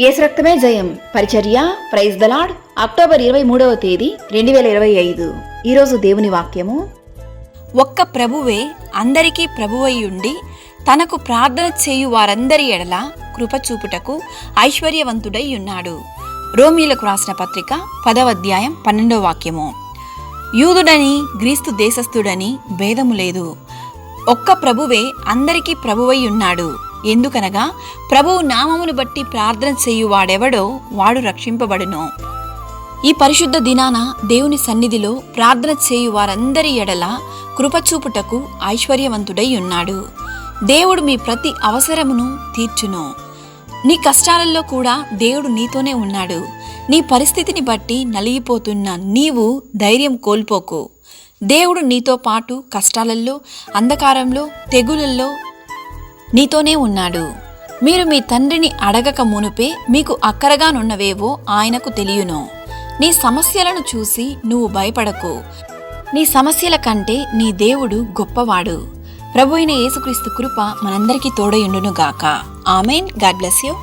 ఏసు రక్తమే జయం. పరిచర్య ప్రైజ్ దలాడ్ అక్టోబర్ ఇరవై మూడవ తేదీ రెండు వేల ఇరవై ఐదు. ఈరోజు దేవుని వాక్యము. ఒక్క ప్రభువే అందరికీ ప్రభువై ఉండి తనకు ప్రార్థన చేయు వారందరి ఎడల కృప చూపుటకు ఐశ్వర్యవంతుడై ఉన్నాడు. రోమీలకు రాసిన పత్రిక పదవ అధ్యాయం పన్నెండవ వాక్యము. యూదుడని గ్రీస్తు దేశస్థుడని భేదము లేదు. ఒక్క ప్రభువే అందరికీ ప్రభువై ఉన్నాడు. ఎందుకనగా ప్రభువు నామమును బట్టి ప్రార్థన చేయువాడెవడో వాడు రక్షింపబడును. ఈ పరిశుద్ధ దినాన దేవుని సన్నిధిలో ప్రార్థన చేయు వారందరి ఎడల కృపచూపుటకు ఐశ్వర్యవంతుడై ఉన్నాడు. దేవుడు మీ ప్రతి అవసరమును తీర్చును. నీ కష్టాలలో కూడా దేవుడు నీతోనే ఉన్నాడు. నీ పరిస్థితిని బట్టి నలిగిపోతున్న నీవు ధైర్యం కోల్పోకు. దేవుడు నీతో పాటు కష్టాలలో అంధకారంలో తెగులల్లో నీతోనే ఉన్నాడు. మీరు మీ తండ్రిని అడగక మునుపే మీకు అక్కరగానున్నవేవో ఆయనకు తెలియను. నీ సమస్యలను చూసి నువ్వు భయపడకు. నీ సమస్యల కంటే నీ దేవుడు గొప్పవాడు. ప్రభు అయిన యేసుక్రీస్తు కృప మనందరికీ తోడయుండును గాక ఆమెన్. God bless you.